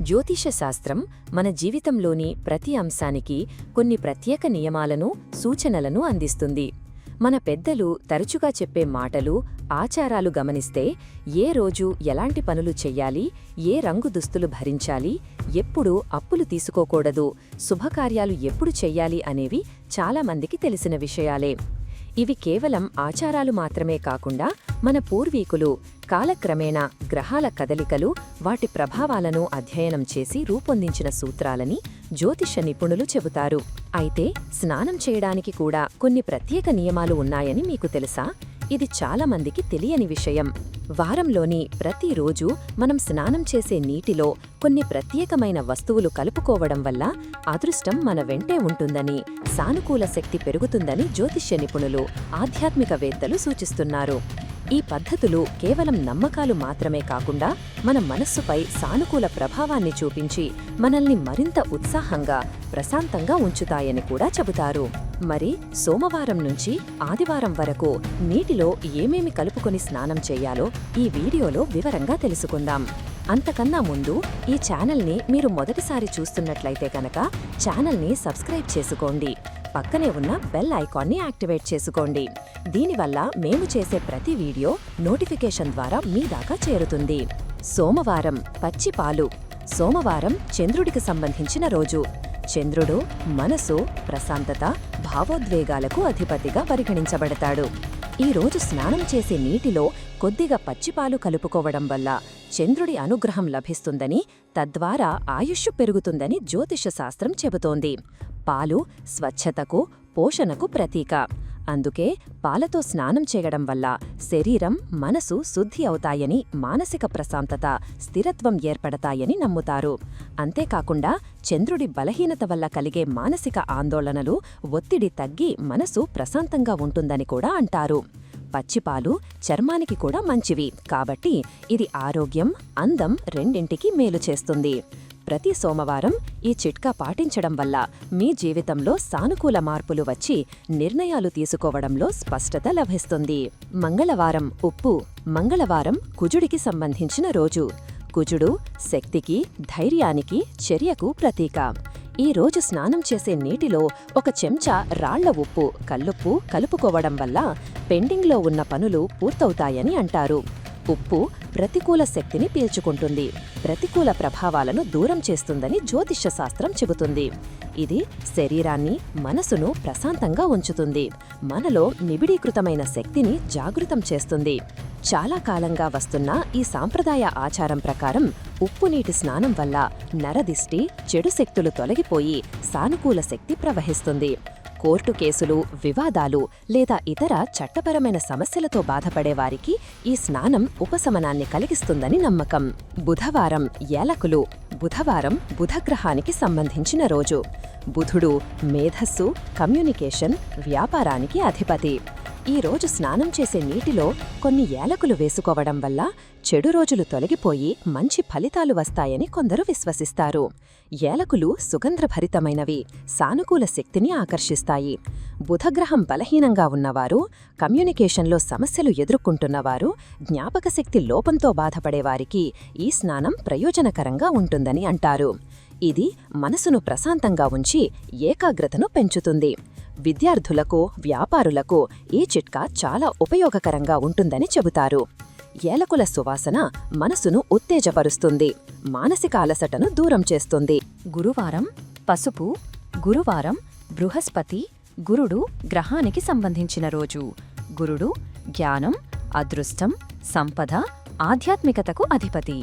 జ్యోతిషశాస్త్రం మన జీవితంలోని ప్రతి అంశానికి కొన్ని ప్రత్యేక నియమాలను సూచనలను అందిస్తుంది. మన పెద్దలు తరచుగా చెప్పే మాటలు ఆచారాలు గమనిస్తే ఏ రోజు ఎలాంటి పనులు చెయ్యాలి ఏ రంగు దుస్తులు భరించాలి ఎప్పుడు అప్పులు తీసుకోకూడదు శుభకార్యాలు ఎప్పుడు చెయ్యాలి అనేవి చాలామందికి తెలిసిన విషయాలే. ఇవి కేవలం ఆచారాలు మాత్రమే కాకుండా మన పూర్వీకులు కాలక్రమేణా గ్రహాల కదలికలు వాటి ప్రభావాలను అధ్యయనం చేసి రూపొందించిన సూత్రాలని జ్యోతిష నిపుణులు చెబుతారు. అయితే స్నానం చేయడానికి కూడా కొన్ని ప్రత్యేక నియమాలు ఉన్నాయని మీకు తెలుసా? ఇది చాలామందికి తెలియని విషయం. వారంలోని ప్రతిరోజు మనం స్నానం చేసే నీటిలో కొన్ని ప్రత్యేకమైన వస్తువులు కలుపుకోవడం వల్ల అదృష్టం మన వెంటే ఉంటుందని సానుకూల శక్తి పెరుగుతుందని జ్యోతిష్య నిపుణులు ఆధ్యాత్మికవేత్తలు సూచిస్తున్నారు. ఈ పద్ధతులు కేవలం నమ్మకాలు మాత్రమే కాకుండా మన మనస్సుపై సానుకూల ప్రభావాన్ని చూపించి మనల్ని మరింత ఉత్సాహంగా ప్రశాంతంగా ఉంచుతాయని కూడా చెబుతారు. మరి సోమవారం నుంచి ఆదివారం వరకు నీటిలో ఏమేమి కలుపుకొని స్నానం చేయాలో ఈ వీడియోలో వివరంగా తెలుసుకుందాం. అంతకన్నా ముందు ఈ ఛానల్ని మీరు మొదటిసారి చూస్తున్నట్లయితే కనుక ఛానల్ని సబ్స్క్రైబ్ చేసుకోండి. పక్కనే ఉన్న బెల్ ఐకాన్ని యాక్టివేట్ చేసుకోండి. దీనివల్ల మేము చేసే ప్రతి వీడియో నోటిఫికేషన్ ద్వారా మీ దాకా చేరుతుంది. సోమవారం పచ్చి పాలు. సోమవారం చంద్రుడికి సంబంధించిన రోజు. చంద్రుడు మనసు ప్రశాంతత భావోద్వేగాలకు అధిపతిగా పరిగణించబడతాడు. ఈ రోజు స్నానం చేసే నీటిలో కొద్దిగా పచ్చిపాలు కలుపుకోవడం వల్ల చంద్రుడి అనుగ్రహం లభిస్తుందని తద్వారా ఆయుష్షు పెరుగుతుందని జ్యోతిషశాస్త్రం చెబుతోంది. పాలు స్వచ్ఛతకు పోషణకు ప్రతీక. అందుకే పాలతో స్నానం చేయడం వల్ల శరీరం మనసు శుద్ధి అవుతాయని మానసిక ప్రశాంతత స్థిరత్వం ఏర్పడతాయని నమ్ముతారు. అంతేకాకుండా చంద్రుడి బలహీనత వల్ల కలిగే మానసిక ఆందోళనలు ఒత్తిడి తగ్గి మనసు ప్రశాంతంగా ఉంటుందని కూడా అంటారు. పచ్చిపాలు చర్మానికి కూడా మంచివి. కాబట్టి ఇది ఆరోగ్యం అందం రెండింటికి మేలు చేస్తుంది. ప్రతి సోమవారం ఈ చిట్కా పాటించడం వల్ల మీ జీవితంలో సానుకూల మార్పులు వచ్చి నిర్ణయాలు తీసుకోవడంలో స్పష్టత లభిస్తుంది. మంగళవారం ఉప్పు మంగళవారం కుజుడికి సంబంధించిన రోజు. కుజుడు శక్తికి ధైర్యానికి చర్యకు ప్రతీక. ఈ రోజు స్నానం చేసే నీటిలో ఒక చెంచా రాళ్ళ ఉప్పు కల్లుప్పు కలుపుకోవడం వల్ల పెండింగ్లో ఉన్న పనులు పూర్తవుతాయని అంటారు. ఉప్పు ప్రతికూల శక్తిని పీల్చుకుంటుంది. ప్రతికూల ప్రభావాలను దూరం చేస్తుందని జ్యోతిష్య శాస్త్రం చెబుతుంది. ఇది శరీరాన్ని మనసును ప్రశాంతంగా ఉంచుతుంది. మనలో నిబిడీకృతమైన శక్తిని జాగృతం చేస్తుంది. చాలా కాలంగా వస్తున్న ఈ సాంప్రదాయ ఆచారం ప్రకారం ఉప్పు నీటి స్నానం వల్ల నరదిష్టి చెడు శక్తులు తొలగిపోయి సానుకూల శక్తి ప్రవహిస్తుంది. కోర్టు కేసులు వివాదాలు లేదా ఇతర చట్టపరమైన సమస్యలతో బాధపడేవారికి ఈ స్నానం ఉపశమనాన్ని కలిగిస్తుందని నమ్మకం. బుధవారం ఏలకులు బుధవారం బుధగ్రహానికి సంబంధించిన రోజు. బుధుడు మేధస్సు కమ్యూనికేషన్ వ్యాపారానికి అధిపతి. ఈరోజు స్నానం చేసే నీటిలో కొన్ని ఏలకులు వేసుకోవడం వల్ల చెడు రోజులు తొలగిపోయి మంచి ఫలితాలు వస్తాయని కొందరు విశ్వసిస్తారు. ఏలకులు సుగంధభరితమైనవి సానుకూల శక్తిని ఆకర్షిస్తాయి. బుధగ్రహం బలహీనంగా ఉన్నవారు కమ్యూనికేషన్లో సమస్యలు ఎదుర్కొంటున్నవారు జ్ఞాపకశక్తి లోపంతో బాధపడేవారికి ఈ స్నానం ప్రయోజనకరంగా ఉంటుందని అంటారు. ఇది మనసును ప్రశాంతంగా ఉంచి ఏకాగ్రతను పెంచుతుంది. విద్యార్థులకు వ్యాపారులకు ఈ చిట్కా చాలా ఉపయోగకరంగా ఉంటుందని చెబుతారు. ఏలకుల సువాసన మనసును ఉత్తేజపరుస్తుంది మానసిక అలసటను దూరం చేస్తుంది. గురువారం పసుపు గురువారం బృహస్పతి గురుడు గ్రహానికి సంబంధించిన రోజు. గురుడు జ్ఞానం అదృష్టం సంపద ఆధ్యాత్మికతకు అధిపతి.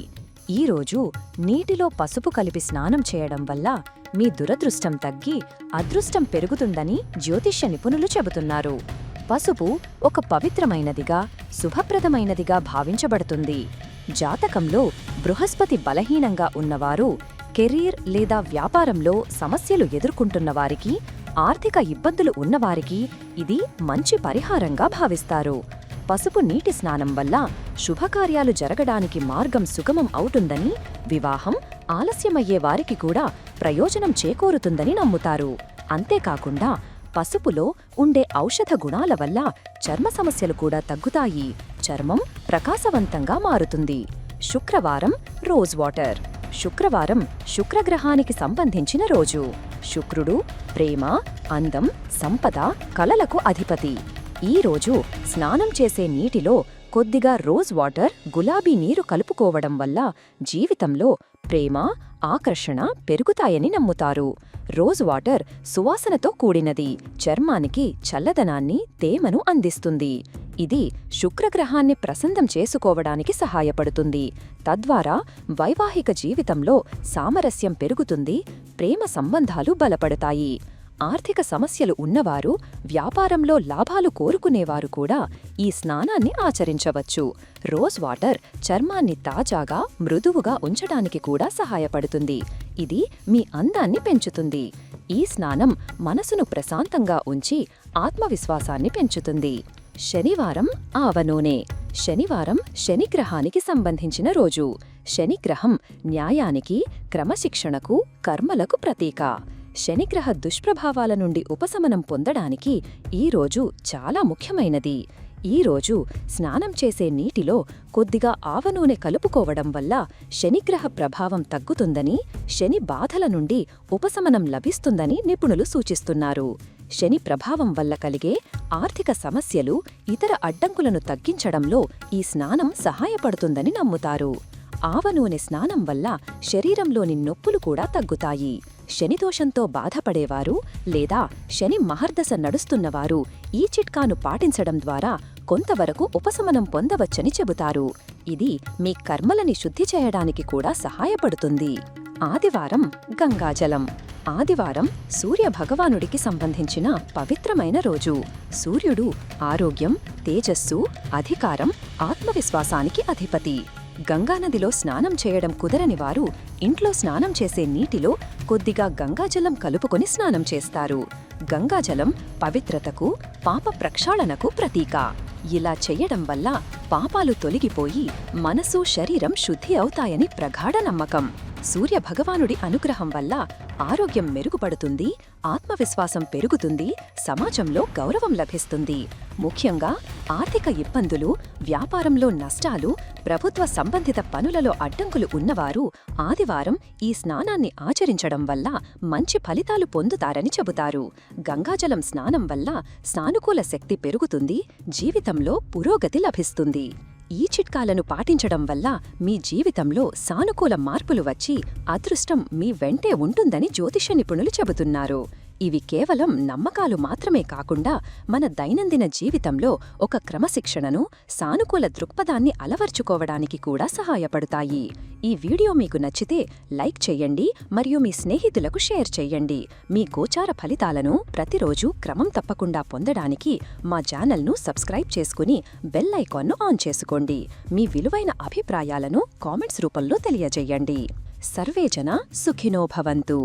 ఈ రోజు నీటిలో పసుపు కలిపి స్నానం చేయడం వల్ల మీ దురదృష్టం తగ్గి అదృష్టం పెరుగుతుందని జ్యోతిష్య నిపుణులు చెబుతున్నారు. పసుపు ఒక పవిత్రమైనదిగా శుభప్రదమైనదిగా భావించబడుతుంది. జాతకంలో బృహస్పతి బలహీనంగా ఉన్నవారు కెరీర్ లేదా వ్యాపారంలో సమస్యలు ఎదుర్కొంటున్న వారికి ఆర్థిక ఇబ్బందులు ఉన్నవారికి ఇది మంచి పరిహారంగా భావిస్తారు. పసుపు నీటి స్నానం వల్ల శుభకార్యాలు జరగడానికి మార్గం సుగమం అవుతుందని వివాహం ఆలస్యమయ్యే వారికి కూడా ప్రయోజనం చేకూరుతుందని నమ్ముతారు. అంతేకాకుండా పసుపులో ఉండే ఔషధ గుణాల వల్ల చర్మ సమస్యలు కూడా తగ్గుతాయి. చర్మం ప్రకాశవంతంగా మారుతుంది. శుక్రవారం రోజ్ వాటర్. శుక్రవారం శుక్రగ్రహానికి సంబంధించిన రోజు. శుక్రుడు ప్రేమ అందం సంపద కలలకు అధిపతి. ఈ రోజు స్నానం చేసే నీటిలో కొద్దిగా రోజ్ వాటర్ గులాబీ నీరు కలుపుకోవడం వల్ల జీవితంలో ప్రేమ ఆకర్షణ పెరుగుతాయని నమ్ముతారు. రోజ్ వాటర్ సువాసనతో కూడినది చర్మానికి చల్లదనాన్ని తేమను అందిస్తుంది. ఇది శుక్రగ్రహాన్ని ప్రసందం చేసుకోవడానికి సహాయపడుతుంది. తద్వారా వైవాహిక జీవితంలో సామరస్యం పెరుగుతుంది ప్రేమ సంబంధాలు బలపడతాయి. ఆర్థిక సమస్యలు ఉన్నవారు వ్యాపారంలో లాభాలు కోరుకునేవారు కూడా ఈ స్నానాన్ని ఆచరించవచ్చు. రోజ్ వాటర్ చర్మాన్ని తాజాగా మృదువుగా ఉంచడానికి కూడా సహాయపడుతుంది. ఇది మీ అందాన్ని పెంచుతుంది. ఈ స్నానం మనసును ప్రశాంతంగా ఉంచి ఆత్మవిశ్వాసాన్ని పెంచుతుంది. శనివారం ఆవనూనె శనివారం శనిగ్రహానికి సంబంధించిన రోజు. శనిగ్రహం న్యాయానికి క్రమశిక్షణకు కర్మలకు ప్రతీక. శనిగ్రహ దుష్ప్రభావాల నుండి ఉపశమనం పొందడానికి ఈ రోజు చాలా ముఖ్యమైనది. ఈ రోజు స్నానం చేసే నీటిలో కొద్దిగా ఆవనూనె కలుపుకోవడం వల్ల శనిగ్రహ ప్రభావం తగ్గుతుందని శని బాధల నుండి ఉపశమనం లభిస్తుందని నిపుణులు సూచిస్తున్నారు. శని ప్రభావం వల్ల కలిగే ఆర్థిక సమస్యలు ఇతర అడ్డంకులను తగ్గించడంలో ఈ స్నానం సహాయపడుతుందని నమ్ముతారు. ఆవనూనె స్నానం వల్ల శరీరంలోని నొప్పులు కూడా తగ్గుతాయి. శనిదోషంతో బాధపడేవారు లేదా శని మహర్దశ నడుస్తున్నవారు ఈ చిట్కాను పాటించడం ద్వారా కొంతవరకు ఉపశమనం పొందవచ్చని చెబుతారు. ఇది మీ కర్మలని శుద్ధి చేయడానికి కూడా సహాయపడుతుంది. ఆదివారం గంగాజలం. ఆదివారం సూర్య భగవానుడికి సంబంధించిన పవిత్రమైన రోజు. సూర్యుడు ఆరోగ్యం తేజస్సు అధికారం ఆత్మవిశ్వాసానికి అధిపతి. గంగానదిలో స్నానం చేయడం కుదరని వారు ఇంట్లో స్నానం చేసే నీటిలో కొద్దిగా గంగాజలం కలుపుకొని స్నానం చేస్తారు. గంగాజలం పవిత్రతకు పాప ప్రక్షాళనకు ప్రతీక. ఇలా చెయ్యడం వల్ల పాపాలు తొలగిపోయి మనసు శరీరం శుద్ధి అవుతాయని ప్రగాఢ నమ్మకం. సూర్య భగవానుడి అనుగ్రహం వల్ల ఆరోగ్యం మెరుగుపడుతుంది ఆత్మవిశ్వాసం పెరుగుతుంది సమాజంలో గౌరవం లభిస్తుంది. ముఖ్యంగా ఆర్థిక ఇబ్బందులు వ్యాపారంలో నష్టాలు ప్రభుత్వ సంబంధిత పనులలో అడ్డంకులు ఉన్నవారు ఆదివారం ఈ స్నానాన్ని ఆచరించడం వల్ల మంచి ఫలితాలు పొందుతారని చెబుతారు. గంగాజలం స్నానం వల్ల సానుకూల శక్తి పెరుగుతుంది జీవితంలో పురోగతి లభిస్తుంది. ఈ చిట్కాలను పాటించడం వల్ల మీ జీవితంలో సానుకూల మార్పులు వచ్చి అదృష్టం మీ వెంటే ఉంటుందని జ్యోతిష నిపుణులు చెబుతున్నారు. ఇవి కేవలం నమ్మకాలు మాత్రమే కాకుండా మన దైనందిన జీవితంలో ఒక క్రమశిక్షణను సానుకూల దృక్పథాన్ని అలవర్చుకోవడానికి కూడా సహాయపడతాయి. ఈ వీడియో మీకు నచ్చితే లైక్ చేయండి మరియు మీ స్నేహితులకు షేర్ చేయండి. మీ గోచార ఫలితాలను ప్రతిరోజు క్రమం తప్పకుండా పొందడానికి మా ఛానల్ను సబ్స్క్రైబ్ చేసుకుని బెల్ ఐకాన్ను ఆన్ చేసుకోండి. మీ విలువైన అభిప్రాయాలను కామెంట్స్ రూపంలో తెలియజేయండి. సర్వేజన సుఖినోభవంతు